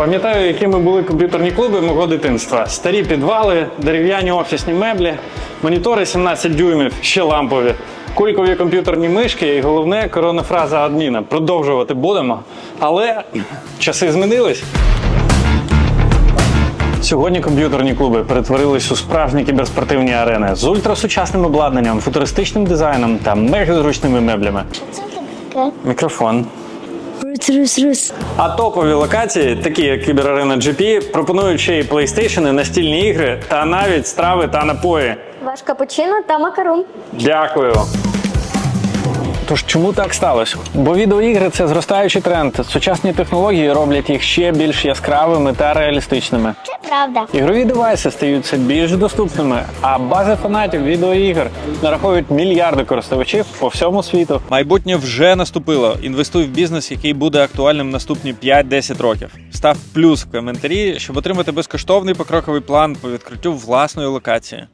Пам'ятаю, якими були комп'ютерні клуби мого дитинства. Старі підвали, дерев'яні офісні меблі, монітори 17 дюймів, ще лампові, кулькові комп'ютерні мишки і головне корона фраза адміна. Продовжувати будемо. Але часи змінились. Сьогодні комп'ютерні клуби перетворились у справжні кіберспортивні арени з ультрасучасним обладнанням, футуристичним дизайном та мегазручними меблями. Це. Мікрофон. Рус, рус, рус. А топові локації, такі як кіберарена GP, пропонують ще й PlayStation, настільні ігри та навіть страви та напої. Ваш капучино та макарун. Дякую. Тож чому так сталося? Бо відеоігри це зростаючий тренд. Сучасні технології роблять їх ще більш яскравими та реалістичними. Це правда. Ігрові девайси стаються більш доступними, а бази фанатів відеоігр нараховують мільярди користувачів по всьому світу. Майбутнє вже наступило. Інвестуй в бізнес, який буде актуальним наступні 5-10 років. Став плюс в коментарі, щоб отримати безкоштовний покроковий план по відкриттю власної локації.